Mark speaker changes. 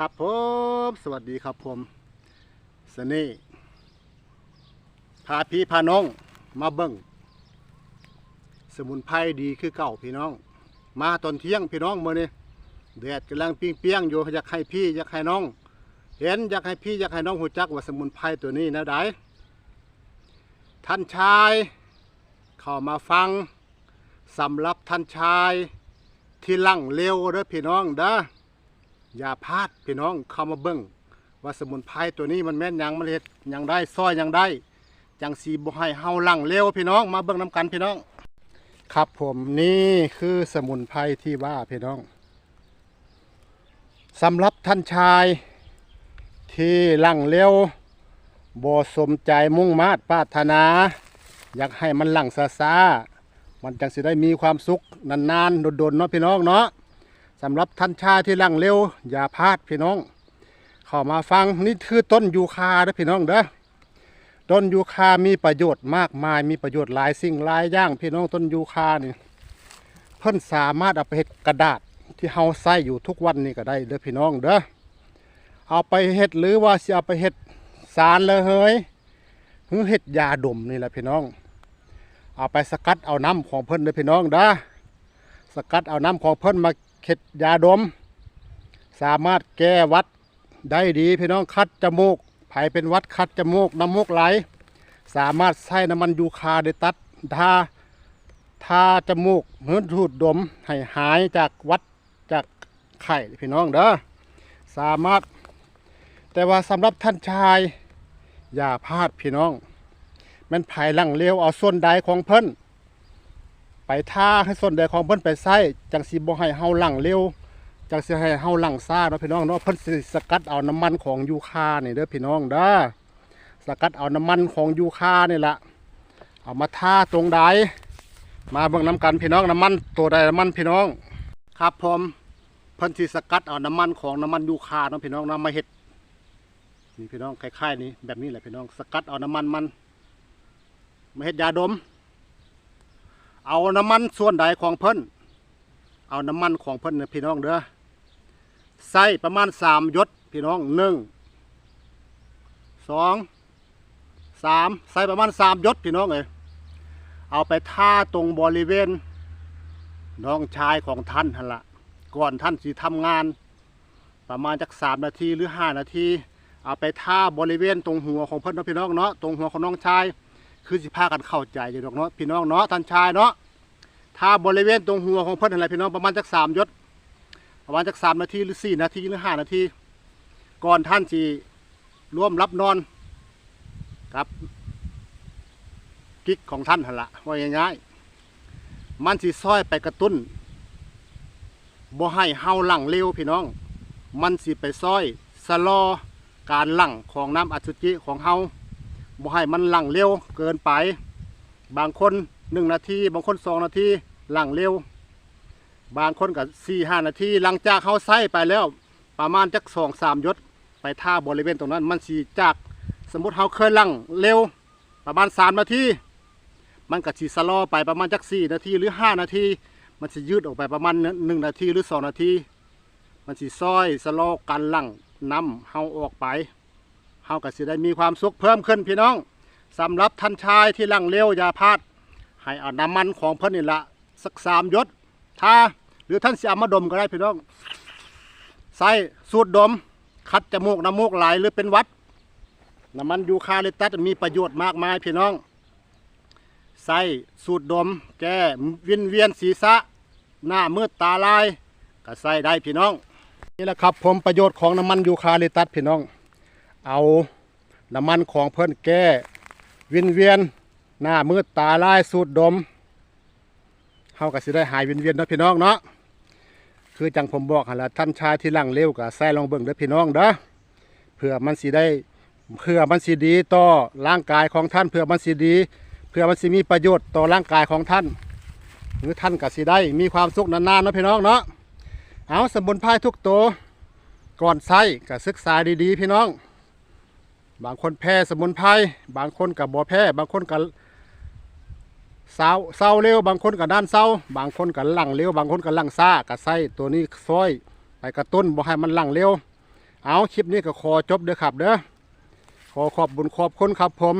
Speaker 1: ครับผมสวัสดีครับผมสนี่พาพี่พาน้องมาเบิ้งสมุนไพรดีคือเก่าพี่น้อง มาตอนเที่ยงพี่น้องมื่อนี้แดดกำลังปิ้งเปียงๆอยู่อยากให้พี่อยากให้น้อง เห็นอยากให้พี่อยากให้น้องหูจักว่าสมุนไพรตัวนี้นะได้ท่านชาย เข้ามาฟังสำหรับท่านชายที่ลั่งเร็วเด้อพี่น้องเด้อ อย่าพลาดพี่น้องเข้ามาเบิ่งว่าสมุนไพรตัวนี้มันแม่นยังมันเฮ็ดยังได้ซอยยังได้จังสีบ่ให้เฮาลังเร็วพี่น้องมาเบิ่งนํกันพี่น้อง ครับผมนี่คือสมุนไพรที่ว่าพี่น้องสำหรับท่านชายที่ลังเร็วบ่สมใจมุ่งมาดปรารถนา อยากให้มันหลังซาซามันจังสิได้มีความสุขนานๆโดนๆเนาะพี่น้องเนาะ สำหรับท่านชาที่ลังเร็ว อย่าพลาดพี่น้อง เข้ามาฟังนี่คือต้นยูคาเด้อพี่น้องเด้อต้นยูคามีประโยชน์มากมาย มีประโยชน์หลายสิ่งหลายอย่างพี่น้องต้นยูคานี่เพิ่นสามารถเอาไปเฮ็ดกระดาษที่เฮาใช้อยู่ทุกวันนี้ก็ได้เด้อพี่น้องเด้อเอาไปเฮ็ดหรือว่าสิเอาไปเฮ็ดสารเลยเฮ้ยหรือเฮ็ดยาดมนี่แหละพี่น้อง เอาไปสกัดเอาน้ำของเพิ่นเด้อพี่น้องเด้อสกัดเอาน้ำของเพิ่นมา เข็ดยาดม สามารถแก้วัดได้ดีพี่น้องคัดจมูกไผเป็นวัดคัดจมูกน้ำมูกไหล สามารถใช้น้ำมันยูคาได้ตัดทาทาจมูกเหือถูดดมให้หายจากวัดจากไข้พี่น้องเด้อสามารถ แต่ว่าสำหรับท่านชาย อย่าพลาดพี่น้องแมันภายหลังเลี้ยวเอาส่วนใดของเพิ่น ไปท่าให้ส่วนใดของเพิ่นไปใส่จังสิบ่ให้เฮาหลังเร็วจังสิให้เฮาหลังซ่าเนาะพี่น้องเนาะเพิ่นสิสกัดเอาน้ำมันของยูคานี่เด้อพี่น้องเด้อสกัดเอาน้ำมันของยูคานี่ละเอามาท่าตรงใดมาเบิ่งน้ำกันพี่น้องน้ำมันตัวใดน้ำมันพี่น้อง ครับผมเพิ่นสิสกัดเอาน้ำมันของน้ำมันยูคาเนาะพี่น้องเนาะมาเฮ็ดนี่พี่น้องคล้ายๆนี้แบบนี้แหละพี่น้องสกัดเอาน้ำมันมันมาเฮ็ดยาดม เอาน้ำมันส่วนใดของเพิ่น เอาน้ำมันของเพิ่นนะพี่น้องเด้อใส่ประมาณสามยศพี่น้องหนึ่งสองสามใส่ประมาณสามยศพี่น้องเอ้ยเอาไปท่าตรงบริเวณ น้องชายของท่านหันละก่อนท่านสิทำงาน ประมาณจักสามนาทีหรือห้านาที เอาไปท่าบริเวณตรงหัวของเพิ่นเนพี่น้องเนาะตรงหัวของน้องชาย คือสิพากันเข้าใจอยู่ดอกเนาะพี่น้องเนาะท่านชายเนาะถ้าบริเวณตรงหัวของเพิ่นอะไรพี่น้องประมาณจักสามยศประมาณจักสามนาทีหรือสี่นาทีหรือห้านาทีก่อนท่านสิร่วมรับนอนครับกิ๊กของท่านหันละว่าง่ายๆมันสิซอยไปกระตุ้นบ่ให้เฮาหลังเร็วพี่น้อง มันสิไปซอยสะลอการหลั่งของน้ำอสุจิของเฮา บ่ให้มันหลังเร็วเกินไป บางคนหนึ่งนาที บางคนสองนาทีหลังเร็ว บางคนกับสี่ห้านาทีหลังจากเขาใส่ไปแล้ว ประมาณจักสองสามยศไปท่าบริเวณตรงนั้น มันสีจากสมมติเขาเคยหลังเร็ว ประมาณสามนาทีมันก็สีสลอไปประมาณจักสี่นาทีหรือห้านาทีมันจะยืดออกไปประมาณหนึ่งนาทีหรือสองนาที มันสีซอยสลอกันหลังนำเฮาออกไป เฮาก็สิได้มีความสุขเพิ่มขึ้นพี่น้องสำหรับท่านชายที่ลังเร็วอย่าพลาด ให้เอาน้ำมันของเพิ่นนี่ละสักสามยศถ้าหรือท่านสิเอามาดมก็ได้พี่น้องใส่สูตรดม คัดจมูกน้ำมูกไหลหรือเป็นวัด น้ำมันยูคาลิปตัสมีประโยชน์มากมายพี่น้องใส่สูตรดม แก้วินเวียนศีรษะ หน้ามืดตาลาย ก็ใส่ได้พี่น้อง นี่แหละครับผมประโยชน์ของน้ำมันยูคาลิปตัสพี่น้อง เอาน้ำมันของเพิ่อนแก้วินเวียนหน้ามืดตาลายสูดดมเฮาก็สิได้หายวินเวียนเนาะพี่น้องเนาะคือจังผมบอกหั่นละท่านชายที่ลังเร็วก็ใส่ลองเบิ่งเด้อพี่น้องเด้อเพื่อมันสิได้เพื่อมันสิดีต่อร่างกายของท่าน เพื่อมันสิดี เพื่อมันสิมีประโยชน์ต่อร่างกายของท่าน หรือท่านก็สิได้มีความสุขนานๆเนาะพี่น้องเนาะเอาสมุนไพรทุกตัวก่อนใช้ก็ศึกษาดีๆ พี่น้อง บางคนแพ้สมุนไพรบางคนกับบ่แพ้บางคนกับเศร้าเศร้าเร็ว บางคนกับด้านเศร้า บางคนกับหลังเร็ว บางคนกับหลังซ่ากับไส้ตัวนี้ซอย ไปกระตุ้นบ่ให้มันหลังเร็ว เอาคลิปนี้ก็ขอจบเด้อครับเด้อขอขอบบุญขอบคุณครับผม